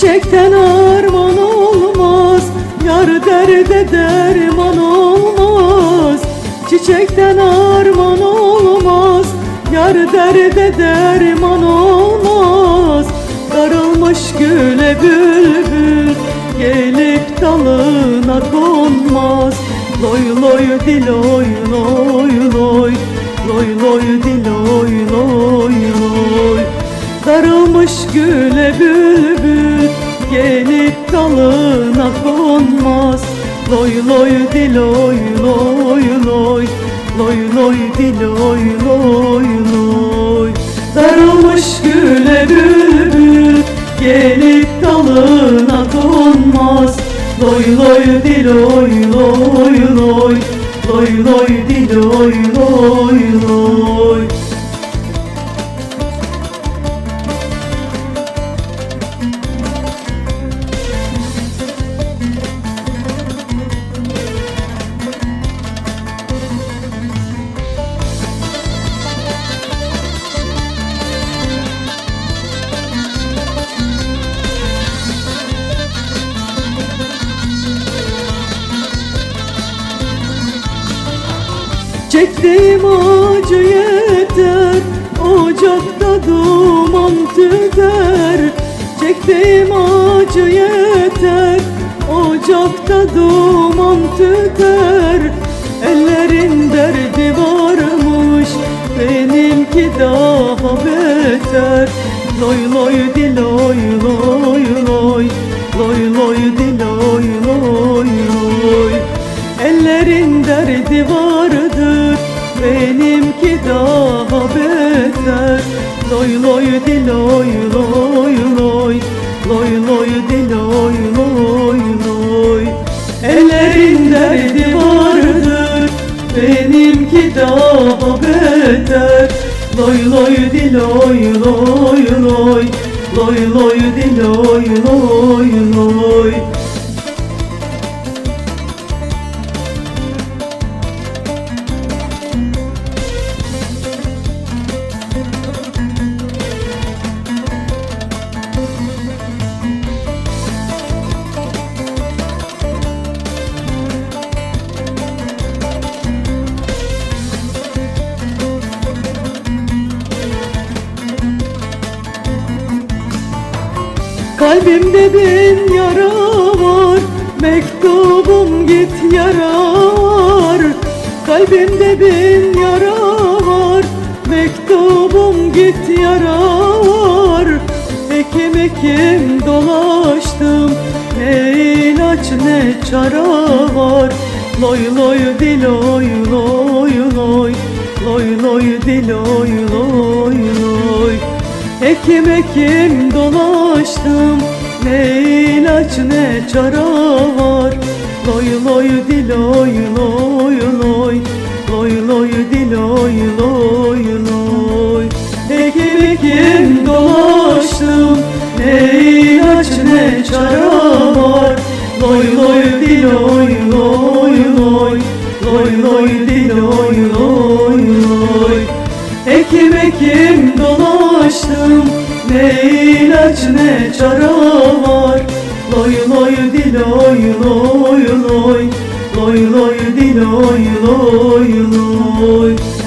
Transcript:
Çiçekten arman olmaz. Yar derde derman olmaz. Çiçekten arman olmaz. Yar derde derman olmaz. Darılmış güle bülbül Gelip dalına konmaz. Loy loy diloy loy loy Loy loy diloy loy loy. Darılmış güle bülbül dalına konmaz. Loy loy diloy loy loy. Loy loy diloy loy loy. Darılmış güle bülbül Gelip dalına konmaz. Loy loy diloy loy loy. Loy loy diloy loy loy Çektiğim acı yeter Ocakta duman tüter. Çektiğim acı yeter Ocakta duman tüter. Ellerin derdi varmış Benimki daha beter. Loy loy diloy loy loy Loy loy diloy loy loy Ellerin derdi vardır Benimki daha beter. Loy loy diloy loy loy Loy. Loy diloy loy loy Ellerin derdi vardır. Benimki daha beter. Loy loy diloy loy loy Loy. Loy diloy loy loy Kalbimde bin yara var Mektubum git yarar. Kalbimde bin yara var Mektubum git yarar. Ekim ekim dolaştım Ne ilaç ne çara var. Loy loy diloy loy loy Loy loy diloy loy loy. Ekim ekim dolaştım Ne ilaç ne çara var? Loy loy diloy loy loy. Loy loy diloy loy loy. Ekim ekim dolaştım? Ne ilaç ne çara var? Loy loy diloy loy loy. Loy loy diloy loy loy. Ekim ekim dolaştım? Ne ilaç ne çara var? Loy loy diloy loy loy. Loy loy diloy loy loy